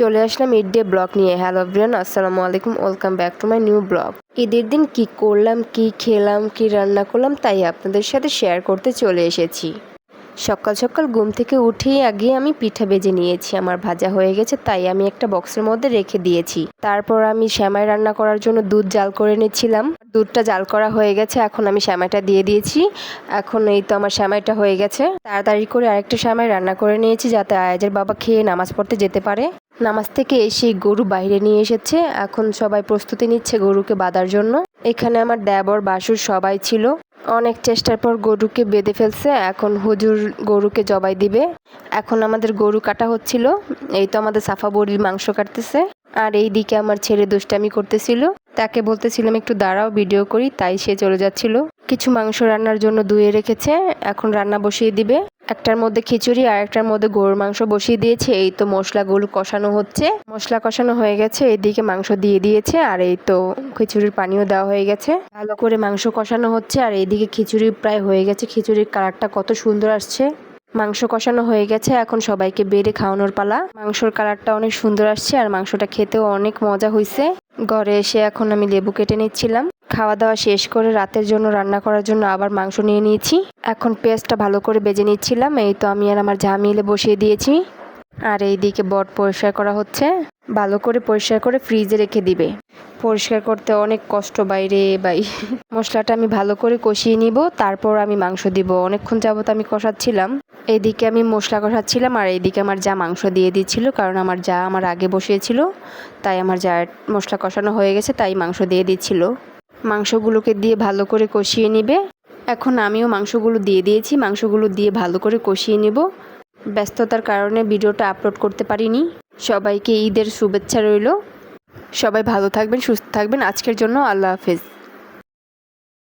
চলে আসলাম mid day blog নিয়ে। হ্যালো ব্রিয়ান আসসালামু আলাইকুম welcome back to my new blog ঈদের দিন কি করলাম, কি খেলাম, কি রান্না করলাম, তাই আপনাদের সাথে শেয়ার করতে চলে এসেছি। সকাল সকাল ঘুম থেকে উঠেই আগে আমি পিঠা বেজে নিয়েছি। আমার ভাজা হয়ে গেছে, তাই আমি একটা বক্সের মধ্যে রেখে দিয়েছি। তারপর আমি শ্যামাই রান্না করার জন্য দুধ জাল করে নিচ্ছিলাম দুধটা জাল করা হয়ে গেছে, এখন আমি শ্যামাইটা দিয়ে দিয়েছি। এখন এই তো আমার শ্যামাইটা হয়ে গেছে। তাড়াতাড়ি করে আরেকটা শ্যামাই রান্না করে নিয়েছি, যাতে আয়াজের বাবা খেয়ে নামাজ পড়তে যেতে পারে। নামাজ থেকে এসে গরু বাইরে নিয়ে এসেছে। এখন সবাই প্রস্তুতি নিচ্ছে গরুকে বাঁধার জন্য। এখানে আমার দেবর, বাসুর সবাই ছিল। অনেক চেষ্টার পর গরুকে বেঁধে ফেলছে। এখন হুজুর গরুকে জবাই দিবে। এখন আমাদের গরু কাটা হচ্ছিল। এই তো আমাদের সাফা বড়ির মাংস কাটতেছে। আর এই দিকে আমার ছেলে দুষ্টামি করতেছিল। তাকে বলতেছিলাম, একটু দাঁড়াও, ভিডিও করি। তাই সে চলে যাচ্ছিল। কিছু মাংস রান্নার জন্য ধুয়ে রেখেছে। এখন রান্না বসিয়ে দিবে। একটার মধ্যে খিচুড়ি আর একটার মধ্যে গরুর মাংস বসিয়ে দিয়েছে। এই তো মশলাগুলো কষানো হচ্ছে। মশলা কষানো হয়ে গেছে, এদিকে মাংস দিয়ে দিয়েছে আর এই তো খিচুড়ির পানিও দেওয়া হয়ে গেছে। ভালো করে মাংস কষানো হচ্ছে আর এইদিকে খিচুড়ি প্রায় হয়ে গেছে। খিচুড়ির কালারটা কত সুন্দর আসছে। মাংস কষানো হয়ে গেছে, এখন সবাইকে বেড়ে খাওয়ানোর পালা। মাংসর কালারটা অনেক সুন্দর আসছে আর মাংসটা খেতেও অনেক মজা হয়েছে ঘরে এসে এখন আমি লেবু কেটে নিচ্ছিলাম। খাওয়া দাওয়া শেষ করে রাতের জন্য রান্না করার জন্য আবার মাংস নিয়ে নিয়েছি। এখন পেঁয়াজটা ভালো করে বেজে নিচ্ছিলাম, এই তো আমি আর আমার ঝা মিলে বসিয়ে দিয়েছি। আর এইদিকে বট পরিষ্কার করা হচ্ছে, ভালো করে পরিষ্কার করে ফ্রিজে রেখে দিবে। পরিষ্কার করতে অনেক কষ্ট বাইরে বাই মশলাটা আমি ভালো করে কষিয়ে নিব, তারপর আমি মাংস দিব। অনেকক্ষণ যাবত আমি কষাচ্ছিলাম। এইদিকে আমি মশলা কষাচ্ছিলাম আর এইদিকে আমার যা মাংস দিয়ে দিচ্ছিল, কারণ আমার যা আমার আগে বসিয়েছিল, তাই আমার যা মশলা কষানো হয়ে গেছে, তাই মাংস দিয়ে দিচ্ছিল। মাংসগুলোকে দিয়ে ভালো করে কষিয়ে নিবে। এখন আমিও মাংসগুলো দিয়ে দিয়েছি, মাংসগুলো দিয়ে ভালো করে কষিয়ে নেব। ব্যস্ততার কারণে ভিডিওটা আপলোড করতে পারিনি। সবাইকে ঈদের শুভেচ্ছা রইল। সবাই ভালো থাকবেন, সুস্থ থাকবেন। আজকের জন্য আল্লাহ হাফেজ।